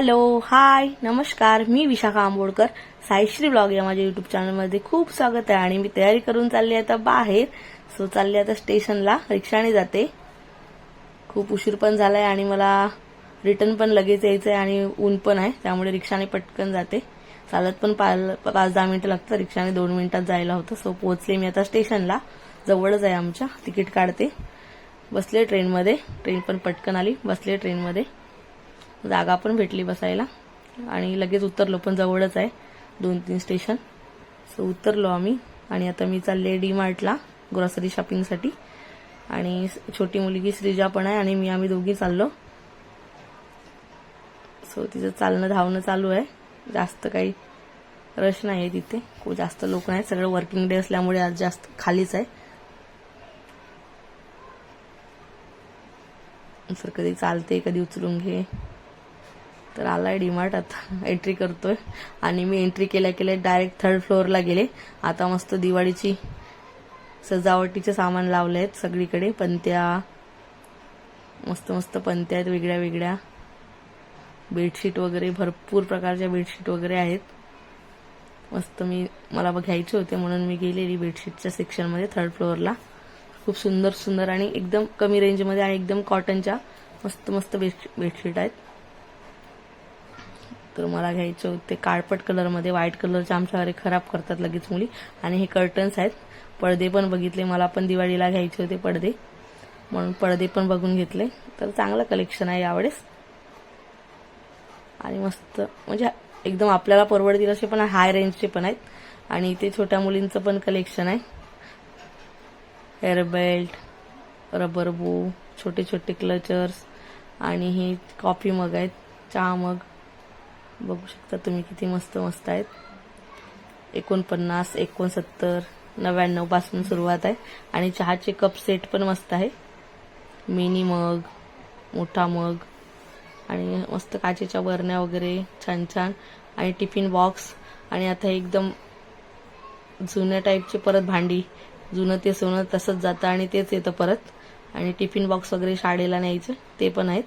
Hello hi नमस्कार मी Vishakha Ambedkar. Saishree blog या माझ्या युट्यूब चॅनलमध्ये खूप स्वागत आहे आणि मी तयारी करून चालली आहे आता बाहेर. सो चालली आता स्टेशनला. रिक्षाने जाते. खूप उशीर पण झालाय आणि मला रिटर्न पण लगेच यायचं आहे आणि ऊन पण आहे त्यामुळे रिक्षाने पटकन जाते. चालत पण पाच पाच दहा मिनिटं लागतं रिक्षाने दोन मिनिटात जायला होतं. सो पोहोचले मी आता स्टेशनला. जवळच आहे आमच्या. तिकीट काढते. बसले ट्रेनमध्ये. ट्रेन पण पटकन आली. बसले ट्रेनमध्ये. जागा पण भेटली बसायला. आणि लगेच उतरलो पण जवळच आहे. दोन तीन स्टेशन. सो उतरलो आम्ही. आणि आता मी चालले डी मार्टला ग्रॉसरी शॉपिंगसाठी आणि छोटी मुलगी श्रीजा पण आहे आणि मी आम्ही दोघी चाललो. सो तिचं चालणं धावणं चालू आहे. जास्त काही रश नाही आहे तिथे. खूप जास्त लोक नाही सगळं वर्किंग डे असल्यामुळे आज जास्त खालीच आहे. सर कधी चालते कधी उचलून घे. तर आलाय डीमार्ट. आता एंट्री करतोय. आणि मी एंट्री केल्या केल्या डायरेक्ट थर्ड फ्लोअरला गेले. आता मस्त दिवाळीची सजावटीचे सामान लावले आहेत सगळीकडे. पंत्या मस्त मस्त पंत्या आहेत वेगळ्या वेगळ्या. बेडशीट वगैरे भरपूर प्रकारच्या बेडशीट वगैरे आहेत. मस्त मी मला घ्यायचे होते म्हणून मी गेलेली बेडशीटच्या सेक्शनमध्ये थर्ड फ्लोअरला खूप सुंदर सुंदर आणि एकदम कमी रेंजमध्ये आणि एकदम कॉटनच्या मस्त मस्त बेड बेडशीट आहेत. तर मला घ्यायचे होते. काळपट कलरमध्ये व्हाईट कलरचे आमच्या खराब करतात लगेच मुली. आणि हे कर्टन्स आहेत. पडदे पण बघितले. मला पण दिवाळीला घ्यायचे होते पडदे. म्हणून पडदे पण बघून घेतले. तर चांगलं कलेक्शन आहे यावेळेस. आणि मस्त म्हणजे एकदम आपल्याला परवडतील असे पण हाय रेंजचे पण आहेत. आणि इथे छोट्या मुलींचं पण कलेक्शन आहे. हेअर बेल्ट रबर बू छोटे छोटे क्लचर्स आणि हे कॉफी मग आहेत. चहा मग बघू शकता तुम्ही किती मस्त मस्त आहेत. एकोणपन्नास एकोणसत्तर नव्याण्णवपासून सुरुवात आहे. आणि चहाचे कप सेट पण मस्त आहे. मिनी मग मोठा मग आणि मस्त काचेच्या बरण्या वगैरे छान छान. आणि टिफिन बॉक्स आणि आता एकदम जुन्या टाईपचे परत भांडी. जुनं ते सोनं तसंच जातं आणि तेच येतं परत. आणि टिफिन बॉक्स वगैरे शाळेला न्यायचं ते पण आहेत.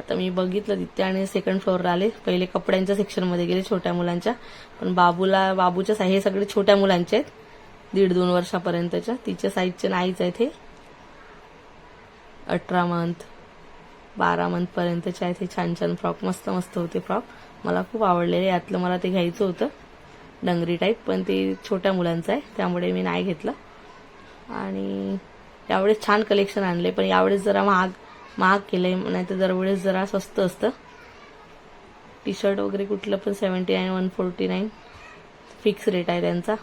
आता मी बघितलं तिथे आणि सेकंड फ्लोअरला आले. पहिले कपड्यांच्या सेक्शनमध्ये गेले छोट्या मुलांच्या. पण बाबूला बाबूच्या साई हे सगळे छोट्या मुलांचे आहेत. दीड दोन वर्षापर्यंतच्या. तिच्या साईजचे नाहीच आहेत हे. अठरा मंथ बारा मंथ पर्यंतचे आहेत हे छान छान फ्रॉक. मस्त मस्त होते फ्रॉक. मला खूप आवडलेले. यातलं मला ते घ्यायचं होतं. डंगरी टाईप पण ते छोट्या मुलांचं आहे. त्यामुळे मी नाही घेतलं. आणि यावेळेस छान कलेक्शन आणले पण यावेळेस जरा महाग महाग केलंय. नाही तर दरवेळेस जरा स्वस्त असतं. टी शर्ट वगैरे कुठलं पण seventy nine one forty nine fix rate आहे त्यांचा.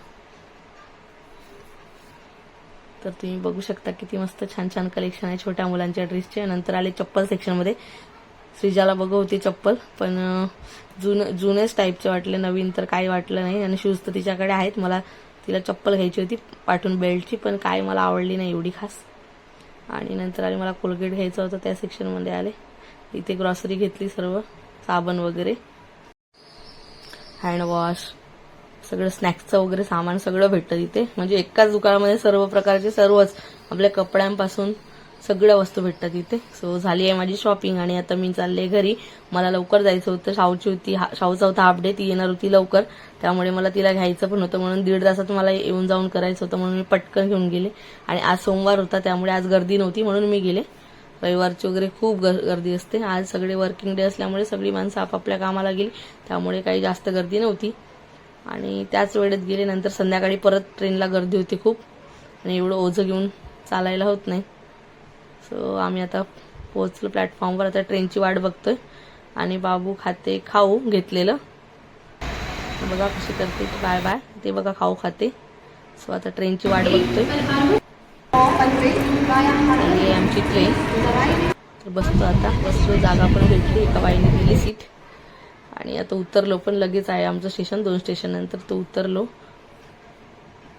तर तुम्ही बघू शकता किती मस्त छान छान कलेक्शन आहे. छोट्या मुलांच्या ड्रेसचे नंतर आले चप्पल सेक्शनमध्ये श्रीजाला बघू होती चप्पल. पण जुन जुनेच टाईपचे वाटले. नवीन तर काही वाटलं नाही. आणि शूज तर तिच्याकडे आहेत. मला तिला चप्पल घ्यायची होती पाठून बेल्टची पण काय मला आवडली नाही एवढी खास. आणि नंतर आले मला कोलगेट घ्यायचं होतं त्या सेक्शनमध्ये आले. इथे ग्रॉसरी घेतली सर्व साबण वगैरे. हँडवॉश सगळं स्नॅक्सचं वगैरे सामान सगळं भेटतं तिथे. म्हणजे एकाच दुकानामध्ये सर्व प्रकारचे सर्वच आपल्या कपड्यांपासून सगळ्या वस्तू भेटतात तिथे सो झाली आहे माझी शॉपिंग आणि आता मी चालले घरी. मला लवकर जायचं होतं. शाहूची होती हा- शाहूचा होता हाफ डे ती येणार होती लवकर. त्यामुळे मला तिला घ्यायचं पण होतं. म्हणून दीड तासात मला येऊन जाऊन करायचं होतं. म्हणून मी पटकन घेऊन गेले. आणि आज सोमवार होता त्यामुळे आज गर्दी नव्हती. म्हणून मी गेले. रविवारची वगैरे खूप गर- गर्दी असते. आज सगळे वर्किंग डे असल्यामुळे सगळी माणसं आपापल्या कामाला गेली. त्यामुळे काही जास्त गर्दी नव्हती. आणि त्याच वेळेत गेले. नंतर संध्याकाळी परत ट्रेनला गर्दी होती खूप. आणि एवढं ओझं घेऊन चालायला होत नाही. सो आम्ही आता पोहोचलो प्लॅटफॉर्मवर आता ट्रेनची वाट बघतोय. आणि बाबू खाते खाऊ घेतलेलं. बघा कशी करते बाय बाय ते बघा खाऊ खाते. सो आता ट्रेनची वाट बघतोय. आणि आमची ट्रेन तर बसतो आता. बसलो जागा पण भेटली. एका बाईने दिली सीट आणि आता उतरलो पण. लगेच आहे आमचं स्टेशन दोन स्टेशन नंतर तो उतरलो.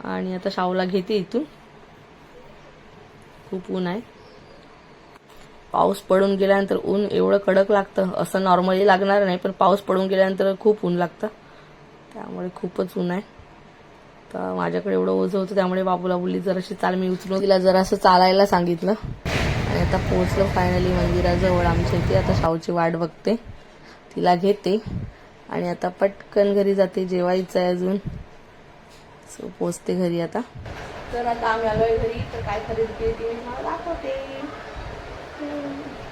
आणि आता शावला घेते इथून. खूप ऊन आहे. पाऊस पडून गेल्यानंतर ऊन एवढं कडक लागतं असं नॉर्मली लागणार नाही पण पाऊस पडून गेल्यानंतर खूप ऊन लागतं. त्यामुळे खूपच ऊन आहे. तर माझ्याकडे एवढं ओझं होतं त्यामुळे बाबूला बोलली जराशी चाल मी उचलून तिला जरासं चालायला सांगितलं. आणि आता पोहोचलो फायनली मंदिराजवळ आमच्या इथे आता शाहूची वाट बघते. तिला घेते. आणि आता पटकन घरी जाते जेवायचं आहे अजून. सो पोचते घरी आता. तर आता आम्ही आलोय घरी तर काय खरेदी केली ती मी तुम्हाला दाखवते. 嗯。